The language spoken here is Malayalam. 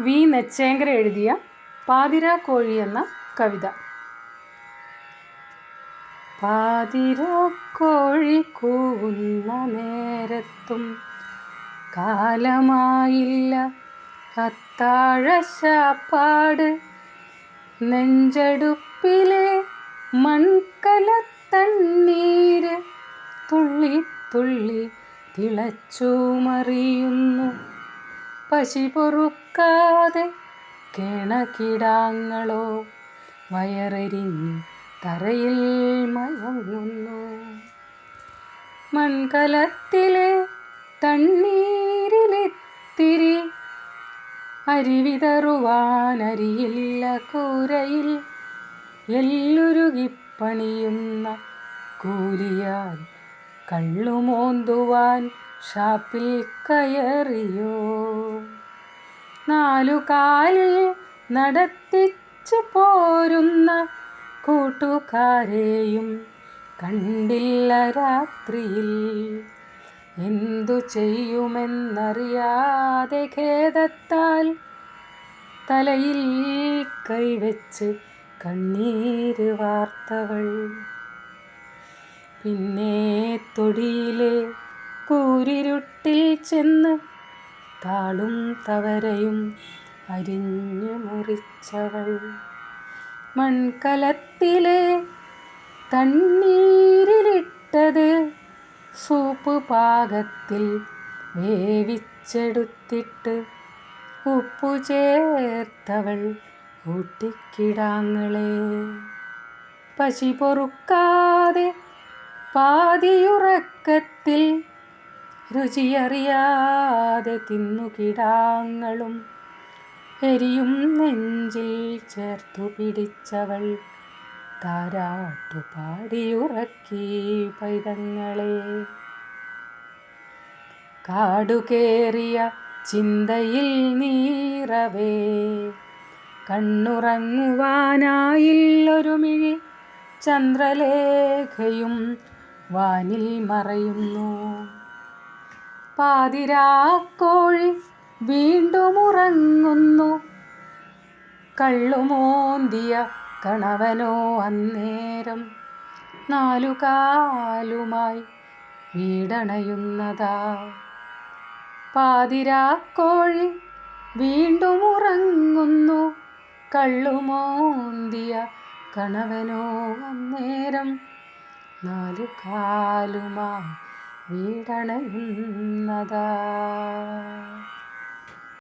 വി. നെച്ചേങ്കര എഴുതിയ പാതിര കോഴി എന്ന കവിത. പാതിര കോഴി കൂവുന്ന നേരത്തും കാലമായില്ല അത്താഴശാപ്പാട് നെഞ്ചടുപ്പിലെ മൺകല തണ്ണീര് തുള്ളി തുള്ളി തിളച്ചു മറിയുന്നു പശി പൊറുക്കാതെ കിണക്കിടാങ്ങളോ? വയറെരിഞ്ഞ് തറയിൽ മയങ്ങുന്നു മൺകലത്തിലെ തണ്ണീരിലെത്തിരി അരിവിതറുവാനരിയില്ല കൂരയിൽ. എല്ലുരുകിപ്പണിയുന്ന കൂലിയാൽ കള്ളുമോന്തുവാൻ ഷാപ്പിൽ കയറിയോ? നാലു കാലിൽ നടത്തിച്ചു പോരുന്ന കൂട്ടുകാരെയും കണ്ടില്ല രാത്രിയിൽ. എന്തു ചെയ്യുമെന്നറിയാതെ ഖേദത്താൽ തലയിൽ കൈവച്ച് കണ്ണീര് വാർത്തവൾ. പിന്നെ തൊടിയിലെ കൂരിരുട്ടിൽ ചെന്ന് താളും തവരയും അരിഞ്ഞു മുറിച്ചവൾ. മൺകലത്തിലെ തണ്ണീരിലിട്ടത് സൂപ്പ് പാകത്തിൽ വേവിച്ചെടുത്തിട്ട് ഉപ്പു ചേർത്തവൾ ഊട്ടിക്കിടാങ്ങളെ. പശി പൊറുക്കാതെ പാതിയുറക്കത്തിൽ രുചിയറിയാതെ തിന്നുകിടാങ്ങളും എരിയും നെഞ്ചിൽ ചേർത്തു പിടിച്ചവൾ താരാട്ടു പാടിയുറക്കി പൈതങ്ങളെ. കാടുകേറിയ ചിന്തയിൽ നീറവേ കണ്ണുറങ്ങുവാനായില്ലൊരു മിഴി ചന്ദ്രലേഖയും വാനിൽ മറയുന്നു. പാതിരാക്കോഴി വീണ്ടും ഉറങ്ങുന്നു കള്ളുമോന്തിയ കണവനോ അന്നേരം നാലുകാലുമായി വീടണയുന്നതാ. പാതിരാക്കോഴി വീണ്ടും ഉറങ്ങുന്നു കള്ളുമോന്തിയ കണവനോ അന്നേരം നാലു കാലുമായി വീടണയുന്നതാ.